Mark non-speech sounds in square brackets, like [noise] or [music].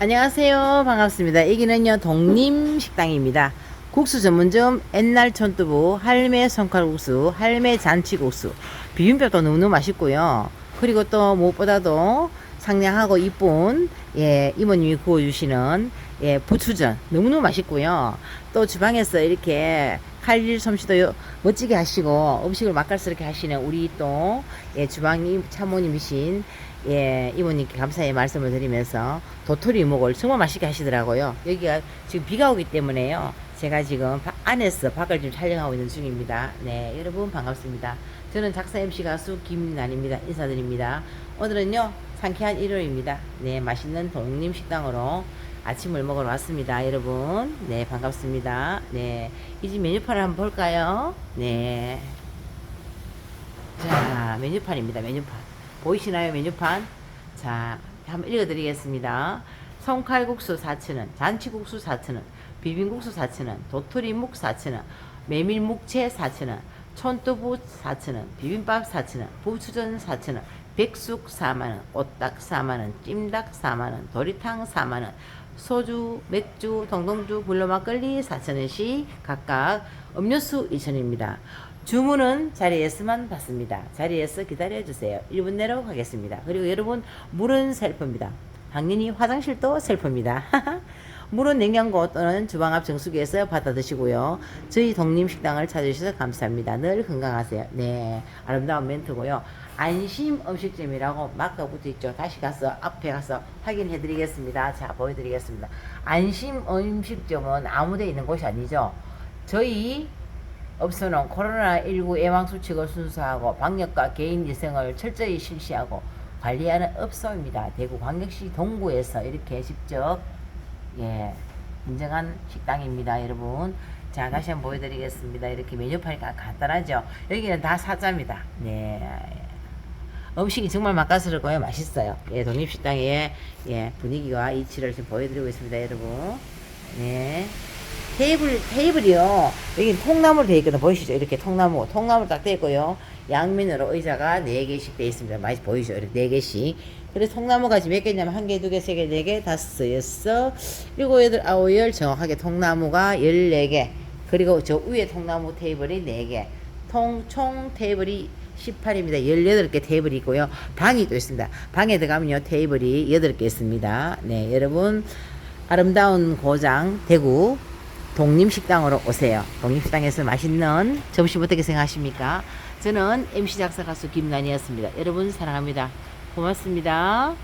안녕하세요. 반갑습니다. 여기는요, 독림식당입니다. 국수 전문점 옛날 촌두부, 할매 손칼국수, 할매 잔치국수, 비빔밥도 너무너무 맛있고요. 그리고 또 무엇보다도 상냥하고 이쁜 예, 이모님이 구워주시는 예, 부추전 너무너무 맛있고요. 또 주방에서 이렇게 칼질 솜씨도 요- 멋지게 하시고 음식을 맛깔스럽게 하시는 우리 또 예, 주방님 참모님이신 예, 이모님께 감사의 말씀을 드리면서 도토리 목을 정말 맛있게 하시더라고요. 여기가 지금 비가 오기 때문에요. 제가 지금 바- 안에서 밖을 좀 촬영하고 있는 중입니다. 네, 여러분 반갑습니다. 저는 작사 MC 가수 김난입니다. 인사드립니다. 오늘은요, 상쾌한 일요일입니다. 네, 맛있는 독립식당으로 아침을 먹으러 왔습니다. 여러분. 네, 반갑습니다. 네, 이 집 메뉴판을 한번 볼까요? 네. 자, 메뉴판입니다. 메뉴판. 보이시나요, 메뉴판? 자, 한번 읽어드리겠습니다. 성칼국수 4,000원, 잔치국수 4,000원, 비빔국수 4,000원, 도토리묵 4,000원, 메밀묵채 4,000원, 촌두부 4,000원, 비빔밥 4,000원, 부추전 4,000원, 백숙 4만원, 오딱 4만원, 찜닭 4만원, 도리탕 4만원, 소주, 맥주, 동동주, 불로막걸리 4,000원씩 각각 음료수 2,000원입니다. 주문은 자리에서만 받습니다. 자리에서 기다려주세요. 1분 내로 가겠습니다. 그리고 여러분, 물은 셀프입니다. 당연히 화장실도 셀프입니다. [laughs] 물은 냉장고 또는 주방 앞 정수기에서 받아 드시고요. 저희 독립식당을 찾으셔서 감사합니다. 늘 건강하세요. 네, 아름다운 멘트고요. 안심 음식점이라고 마크가 붙어 있죠. 다시 가서 앞에 가서 확인해 드리겠습니다. 자, 보여드리겠습니다. 안심 음식점은 아무데 있는 곳이 아니죠. 저희 업소는 코로나19 예방수칙을 순수하고 방역과 개인 위생을 철저히 실시하고 관리하는 업소입니다. 대구광역시 동구에서 이렇게 직접 예 인정한 식당입니다, 여러분. 자 다시 한번 보여드리겠습니다. 이렇게 메뉴판이 가- 간단하죠. 여기는 다 사자입니다. 네. 음식이 정말 맛깔스럽고요, 맛있어요. 예, 독립식당의 예, 분위기와 이치를 지금 보여드리고 있습니다, 여러분. 네. 테이블, 테이블이요. 여기 통나무로 되어 있거든요. 보이시죠? 이렇게 통나무. 통나무로 딱 되어 있고요. 양면으로 의자가 4개씩 되어 있습니다. 많이 보이죠? 이렇게 4개씩. 그래서 통나무 가 지금 몇 개냐면 한 개, 두 개, 세 개, 네 개, 다섯, 여섯, 일곱, 여덟, 아홉, 열 정확하게 통나무가 14개. 그리고 저 위에 통나무 테이블이 4개. 통, 총 테이블이 18입니다. 18개 테이블이 있고요. 방이 또 있습니다. 방에 들어가면요. 테이블이 8개 있습니다. 네, 여러분. 아름다운 고장 대구 독립식당으로 오세요. 독립식당에서 맛있는 점심 어떻게 생각하십니까? 저는 MC 작사 가수 김난이었습니다. 여러분 사랑합니다. 고맙습니다.